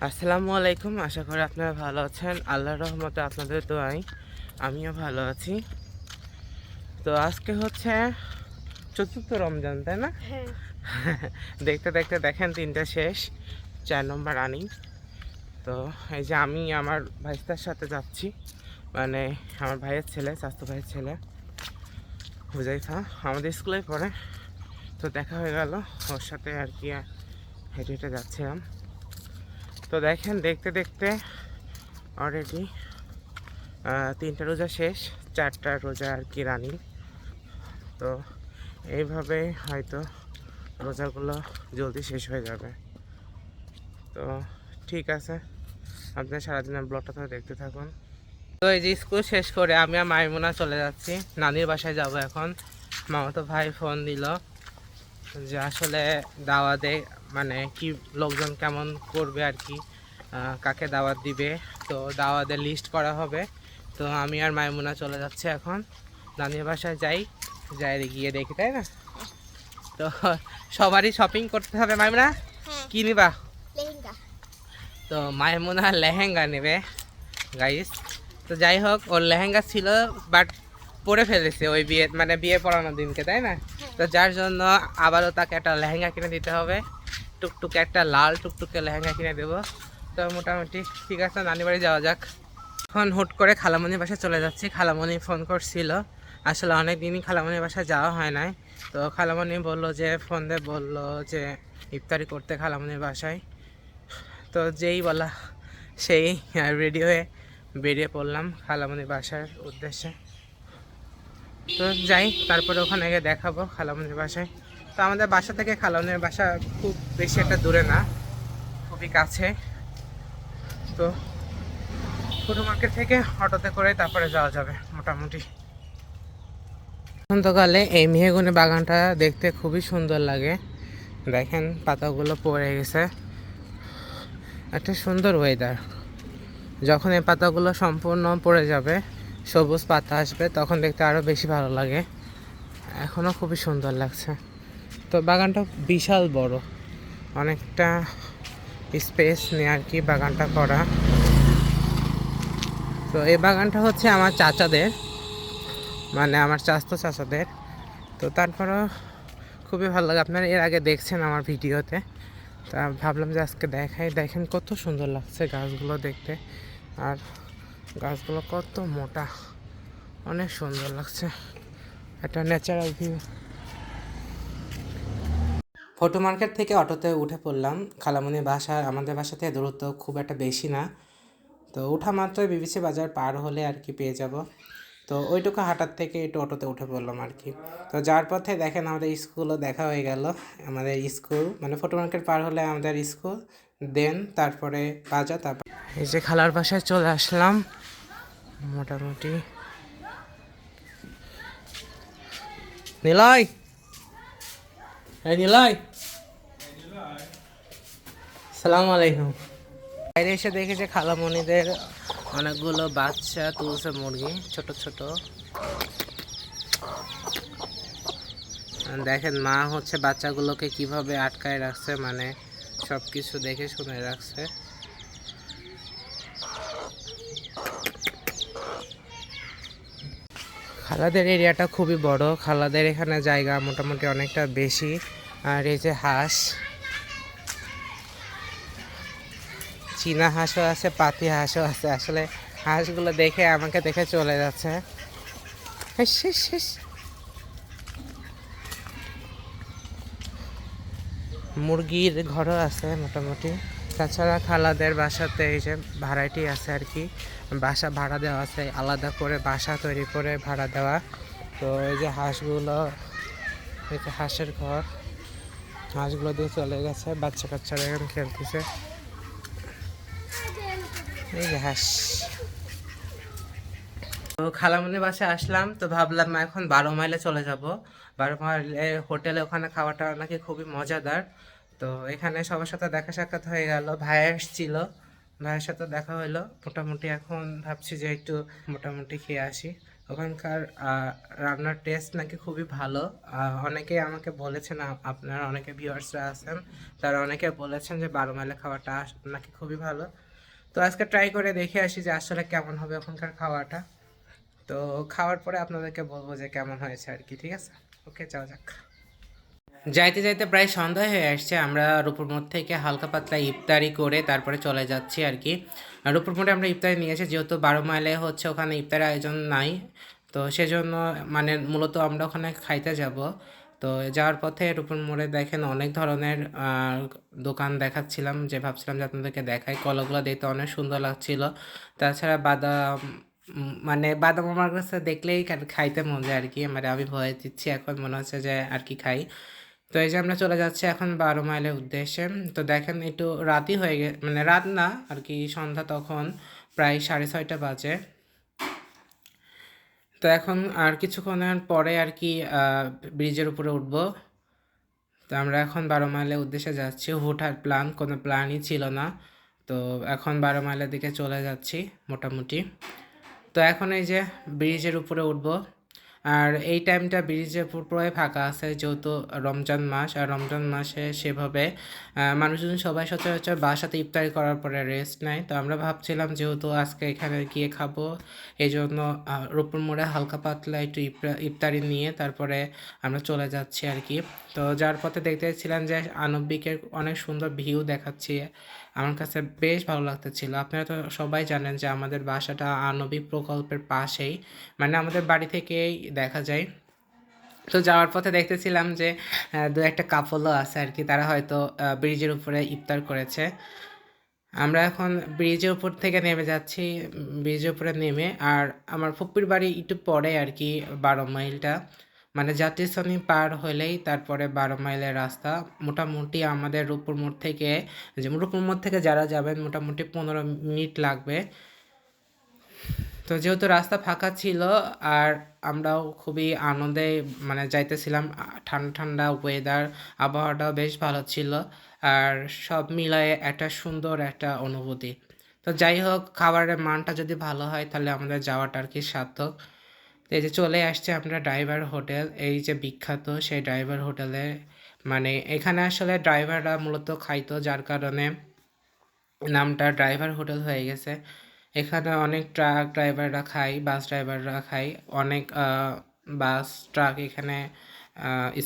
আসসালামু আলাইকুম আশা করি আপনারা ভালো আছেন। আল্লাহর রহমতে আপনাদের দোয়াই আমিও ভালো আছি। তো আজকে হচ্ছে চতুর্থ রমজান তাই না? হ্যাঁ। দেখতে দেখতে দেখেন তিনটা শেষ চার নম্বর রানিং তো এই যে আমি আমার ভাইস্তার সাথে যাচ্ছি মানে আমার ভাইয়ের ছেলে স্বাস্থ্য ভাইয়ের ছেলে হুজাইফা আমাদের স্কুলে পড়ে। তো দেখা হয়ে গেল ওর সাথে আর কি হেঁটে হেঁটে যাচ্ছিলাম। তো দেখেন, দেখতে দেখতে অলরেডি তিনটা রোজা শেষ, চারটা রোজা আর কি রানি তো এইভাবে হয়তো রোজাগুলো জলদি শেষ হয়ে যাবে। তো ঠিক আছে, আপনার সারাদিনের ব্লগটা তো দেখতে থাকুন। তো এই যে স্কুল শেষ করে আমি আর মাইমুনা চলে যাচ্ছি। নানির বাসায় যাব এখন। মামা তো ভাই ফোন দিল যে আসলে দাওয়াতে মানে কি লোকজন কেমন করবে আর কি কাকে দাওয়াত দিবে। তো দাওয়াতের লিস্ট করা হবে। তো আমি আর মাইমুনা চলে যাচ্ছে এখন। নানির বাসায় যাই যাই গিয়ে দেখি তাই না? তো সবারই শপিং করতে হবে মাইমুনা। হ্যাঁ। কি নিবা? তো মাইমুনা লেহেঙ্গা নেবে গাইস তো যাই হোক ওর লেহেঙ্গা ছিল বাট পরে ফেলেছে ওই বিয়ে মানে বিয়ে পড়ানোর দিনকে তাই না? তো যার জন্য আবারও তাকে একটা লেহেঙ্গা কিনে দিতে হবে। টুকটুকে একটা লাল টুকটুকে লেহেঙ্গা কিনে দেবো। তো মোটামুটি ঠিক আছে নানি বাড়ি যাওয়া যাক। এখন হুট করে খালামণির বাসায় চলে যাচ্ছি। খালামণি ফোন করছিল। আসলে অনেক দিনই খালামণির বাসায় যাওয়া হয় নাই। তো খালামণি বলল যে, ফোন দিয়ে বলল যে, ইফতারি করতে খালামণির বাসায়। তো যেই বলা, সেই রেডি হয়ে বেরিয়ে পড়লাম খালামণির বাসার উদ্দেশ্যে। তো যাই, তারপরে ওখানে গিয়ে দেখাবো খালামণির বাসায়। তো আমাদের বাসা থেকে খালামণির বাসা খুব বেশি একটা দূরে না, খুবই কাছে। তো পুরো মার্কেট থেকে অটোতে করে তারপরে যাওয়া যাবে মোটামুটি। বসন্তকালে এই মেহগুনি বাগানটা দেখতে খুবই সুন্দর লাগে। দেখেন পাতাগুলো পড়ে গেছে। একটা সুন্দর ওয়েদার যখন এই পাতাগুলো সম্পূর্ণ পড়ে যাবে, সবুজ পাতা আসবে, তখন দেখতে আরও বেশি ভালো লাগে। এখনও খুবই সুন্দর লাগছে। তো বাগানটা বিশাল বড়। অনেকটা স্পেস নিয়ে আর কি বাগানটা করা। তো এই বাগানটা হচ্ছে আমার চাচাদের মানে আমার চাস্তো চাচাদের। তো তারপরও খুবই ভালো লাগে। আপনারা এর আগে দেখছেন আমার ভিডিওতে। তা ভাবলাম যে আজকে দেখাই। দেখেন কত সুন্দর লাগছে গাছগুলো দেখতে। আর গাছগুলো কত মোটা। অনেক সুন্দর লাগছে। একটা ন্যাচারাল ভিউ ফটো মার্কেট থেকে অটোতে উঠে পড়লাম। খালামুনি বাসা, আমাদের বাসা থেকে দূরত্ব খুব একটা বেশি না। তো ওঠা মাত্রই বিবিসি বাজার পার হলে আর কি পেয়ে যাব। তো ওইটুকু হাঁটার থেকে একটু অটোতে উঠে পড়লাম আর কি। তো যার পথে দেখেন আমাদের স্কুলও দেখা হয়ে গেল। আমাদের স্কুল মানে ফটো মার্কেট পার হলে আমাদের স্কুল দেন তারপরে বাজার, তারপর এই যে খালার বাসায় চলে আসলাম। মোটামুটি। নিলয়! এই নিলয় সালাম আলাইকুম বাইরে এসে দেখেছে খালামণিদের অনেকগুলো বাচ্চা তুলছে মুরগি, ছোট ছোট। দেখেন, মা হচ্ছে বাচ্চাগুলোকে কীভাবে আটকায় রাখছে মানে সব কিছু দেখে শুনে রাখছে। খালাদের এরিয়াটা খুবই বড়। খালাদের এখানে জায়গা মোটামুটি অনেকটা বেশি। আর এই যে হাঁস। চীনা হাঁসও আছে, পাতি হাঁসও আছে। আসলে হাঁসগুলো দেখে আমাকে দেখে চলে যাচ্ছে। মুরগির ঘরও আছে মোটামুটি। তাছাড়া খালাদের বাসাতে এই যে ভাড়াটি আছে আর কি। বাসা ভাড়া দেওয়া আছে, আলাদা করে বাসা তৈরি করে ভাড়া দেওয়া। তো এই যে হাঁসগুলো, এই যে হাঁসের ঘর। হাঁসগুলো দিয়ে চলে গেছে বাচ্চা কাচ্চারা এখানে খেলতেছে। এই যে হাঁস। তো খালামুনির বাসায় আসলাম, তো ভাবলাম এখন বারো মাইলে চলে যাব। বারো মাইলে হোটেলে ওখানে খাওয়াটা নাকি খুবই মজাদার। তো এখানে সবার সাথে দেখা সাক্ষাৎ হয়ে গেল, ভাই এসছিল ভাইয়ের সাথে দেখা হলো। মোটামুটি এখন ভাবছি যে একটু মোটামুটি খেয়ে আসি। ওখানকার রান্নার টেস্ট নাকি খুবই ভালো। অনেকে আমাকে বলেছেন আপনারা অনেকে ভিউয়ার্সরা আছেন, তারা অনেকে বলেছেন যে বারো মাইলে খাওয়াটা নাকি খুবই ভালো। তো আজকে ট্রাই করে দেখে আসি যে আসলে কেমন হবে ওখানকার খাওয়াটা। তো খাওয়ার পরে আপনাদেরকে বলব যে কেমন হয়েছে আর কি, ঠিক আছে? ওকে যাওয়া যাক। যাইতে যাইতে প্রায় সন্ধ্যা হয়ে আসছে। আমরা রূপুর মোড় থেকে হালকা পাতলা ইফতারি করে তারপরে চলে যাচ্ছি আর কি। রূপুর মোড়ে আমরা ইফতারি নিয়ে নিয়েছি যেহেতু বারো মাইলে হচ্ছে ওখানে ইফতারি আয়োজন নাই। তো সেজন্য মানে মূলত আমরা ওখানে খাইতে যাব। তো যাওয়ার পথে রূপুর মোড়ে দেখেন অনেক ধরনের দোকান দেখাচ্ছিলাম, যে ভাবছিলাম যে আপনাদেরকে দেখাই। কলাগুলো দেখতে অনেক সুন্দর লাগছিল। তাছাড়া বাদাম মানে বাদাম আমার কাছে দেখলেই খাইতে মন যায় আর কি। মানে আমি ভয় দিচ্ছি, এখন মনে হচ্ছে যে আর কি খাই। তো এই যে আমরা চলে যাচ্ছি এখন বারো মাইলের উদ্দেশ্যে। তো দেখেন একটু রাতই হয়ে গে মানে রাত না, আর কি সন্ধ্যা তখন প্রায় সাড়ে ছয়টা বাজে। তো এখন আর কিছুক্ষণের পরে আর কি ব্রিজের উপরে উঠবো। তো আমরা এখন বারো মাইলের উদ্দেশ্যে যাচ্ছি। হুটহাট প্ল্যান, কোনো প্ল্যানই ছিল না। তো এখন বারো মাইলের দিকে চলে যাচ্ছি মোটামুটি। তো এখন এই যে ব্রিজের উপরে উঠবো। আর এই টাইমটা ব্রিজের পুরোই ফাঁকা আছে যেহেতু রমজান মাস আর রমজান মাসে সেভাবে মানুষজন সবাই সচরাচর বাসাতে ইফতারি করার পরে রেস্ট নেয়। তো আমরা ভাবছিলাম যেহেতু আজকে এখানে গিয়ে খাব এই জন্য আহ, রূপপুর মোড়ে হালকা পাতলা একটু ইফতারি নিয়ে তারপরে আমরা চলে যাচ্ছি আর কি। তো যার পথে দেখতেছিলাম যে আনবিকের অনেক সুন্দর ভিউ দেখাচ্ছি। আমার কাছে বেশ ভালো লাগতেছিল। আপনারা তো সবাই জানেন যে আমাদের বাসাটা আনবিক প্রকল্পের পাশেই। মানে আমাদের বাড়ি থেকেই দেখা যায়। তো যাওয়ার পথে দেখতেছিলাম যে দু একটা কাপলও আছে আর কি, তারা হয়তো ব্রিজের উপরে ইফতার করেছে। আমরা এখন ব্রিজের উপর থেকে নেমে যাচ্ছি, ব্রিজের উপরে নেমে। আর আমার ফুপ্পির বাড়ি একটু পরে আর কি, বারো মাইলটা। মানে শ্রেণি পার হলেই তারপরে বারো মাইলের রাস্তা। মোটামুটি আমাদের রূপপুর মোড় থেকে, যে রূপপুর মোড় থেকে যারা যাবেন, মোটামুটি পনেরো মিনিট লাগবে। তো যেহেতু রাস্তা ফাঁকা ছিল, আর আমরাও খুবই আনন্দে মানে যাইতেছিলাম, ঠান্ডা ঠান্ডা ওয়েদার আবহাওয়াটাও বেশ ভালো ছিল, আর সব মিলায়ে একটা সুন্দর একটা অনুভূতি। তো যাই হোক, খাবারের মানটা যদি ভালো হয়, তাহলে আমাদের যাওয়াটা আর কি সার্থক। এই যে চলে আসছে আমরা ড্রাইভার হোটেল এই যে বিখ্যাত সেই ড্রাইভার হোটেলে মানে এখানে আসলে ড্রাইভাররা মূলত খাইতো, যার কারণে নামটা ড্রাইভার হোটেল হয়ে গেছে। এখানে অনেক ট্রাক ড্রাইভাররা খায় বাস ড্রাইভাররা খায়। অনেক বাস ট্রাক এখানে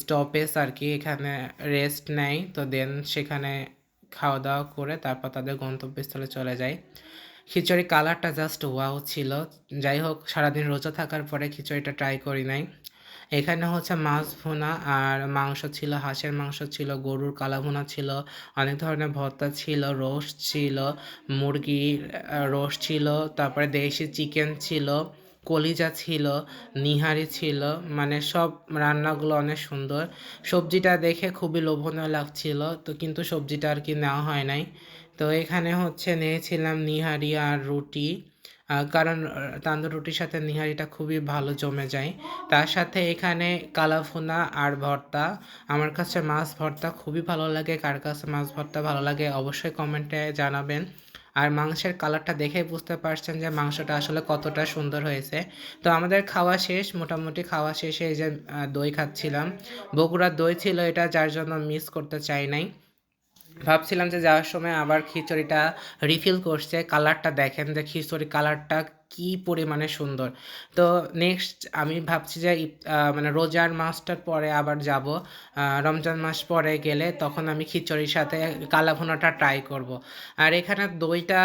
স্টপেজ আর কি এখানে রেস্ট নেয়। তো দেন সেখানে খাওয়া দাওয়া করে তারপর তাদের গন্তব্যস্থলে চলে যায়। খিচুড়ি কালারটা জাস্ট ওয়াও ছিল। যাই হোক সারাদিন রোজা থাকার পরে খিচুড়িটা ট্রাই করি নাই। এখানে হচ্ছে মাছ ভুনা আর মাংস ছিল, হাঁসের মাংস ছিল, গরুর কালা ভুনা ছিল, অনেক ধরনের ভর্তা ছিল, রোস্ট ছিল মুরগির রোস্ট ছিল, তারপরে দেশি চিকেন ছিল, কলিজা ছিল, নিহারি ছিল মানে সব রান্নাগুলো অনেক সুন্দর। সবজিটা দেখে খুবই লোভনীয় লাগছিল, তো কিন্তু সবজিটা আর কি নেওয়া হয় নাই। তো এখানে হচ্ছে নিয়েছিলাম নিহারি আর রুটি। কারণ তান্দুর রুটির সাথে নিহারিটা খুবই ভালো জমে যায়। তার সাথে এখানে কালাফুনা আর ভর্তা। আমার কাছে মাছ ভর্তা খুবই ভালো লাগে। কার কাছে মাছ ভর্তা ভালো লাগে অবশ্যই কমেন্টে জানাবেন। আর মাংসের কালারটা দেখে বুঝতে পারছেন যে মাংসটা আসলে কতটা সুন্দর হয়েছে। তো আমাদের খাওয়া শেষ, মোটামুটি খাওয়া শেষে এই যে দই খাচ্ছিলাম। বগুড়ার দই ছিল এটা, যার জন্য মিস করতে চাই নাই। ভাবছিলাম যে যাওয়ার সময় আবার খিচুড়িটা রিফিল করছে কালারটা দেখেন যে খিচুড়ি কালারটা কি পরিমাণে সুন্দর। তো নেক্সট আমি ভাবছি যে মানে রোজার মাসটার পরে আবার যাব। রমজান মাস পরে গেলে তখন আমি খিচুড়ির সাথে কালা ভুনাটা ট্রাই করব। আর এখানে দইটা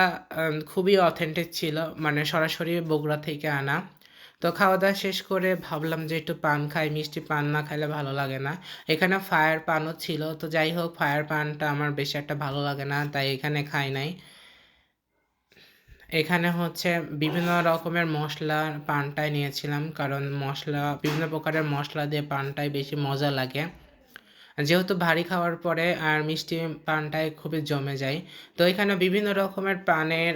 খুবই অথেন্টিক ছিল মানে সরাসরি বগুড়া থেকে আনা। তো খাওয়া দাওয়া শেষ করে ভাবলাম যে একটু পান খাই, মিষ্টি পান না খাইলে ভালো লাগে না। এখানে ফায়ার পানও ছিল, তো যাই হোক ফায়ার পানটা আমার বেশি একটা ভালো লাগে না, তাই এখানে খাই নাই। এখানে হচ্ছে বিভিন্ন রকমের মশলা পানটাই নিয়েছিলাম, কারণ মশলা, বিভিন্ন প্রকারের মশলা দিয়ে পানটাই বেশি মজা লাগে। যেহেতু ভারী খাওয়ার পরে আর মিষ্টি পানটায় খুবই জমে যায়, তো এখানে বিভিন্ন রকমের পানের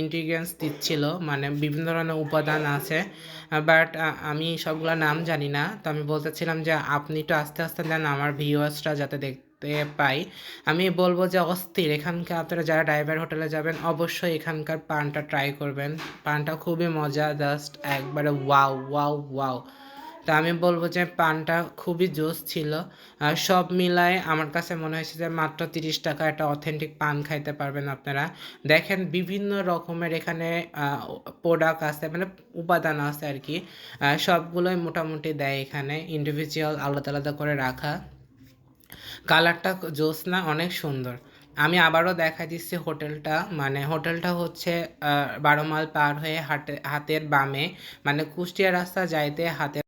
ইনগ্রিডিয়েন্টস দিচ্ছিল মানে বিভিন্ন ধরনের উপাদান আছে বাট আমি সবগুলা নাম জানি না, তো আমি বলতেছিলাম যে আপনি একটু আস্তে আস্তে দেন আমার ভিউয়ার্সরা যাতে দেখ পাই। আমি বলব যে অস্থির, এখানকার আপনারা যারা ড্রাইভার হোটেলে যাবেন, অবশ্যই এখানকার পানটা ট্রাই করবেন। পানটা খুবই মজা জাস্ট একবারে ওয়াও ওয়াও ওয়াও তা আমি বলব যে পানটা খুবই জোস ছিল। সব মিলায় আমার কাছে মনে হয়েছে যে মাত্র তিরিশ টাকা একটা অথেন্টিক পান খাইতে পারবেন আপনারা। দেখেন বিভিন্ন রকমের এখানে প্রোডাক্ট আছে মানে উপাদান আছে আর কি। সবগুলোই মোটামুটি দেয় এখানে ইন্ডিভিজুয়াল আলাদা আলাদা করে রাখা। কালারটা জোস না, অনেক সুন্দর। আমি আবারও দেখা দিচ্ছি হোটেলটা মানে হোটেলটা হচ্ছে বারো মাইল পার হয়ে হাটে, হাতের বামে মানে কুষ্টিয়া রাস্তা যাইতে হাতের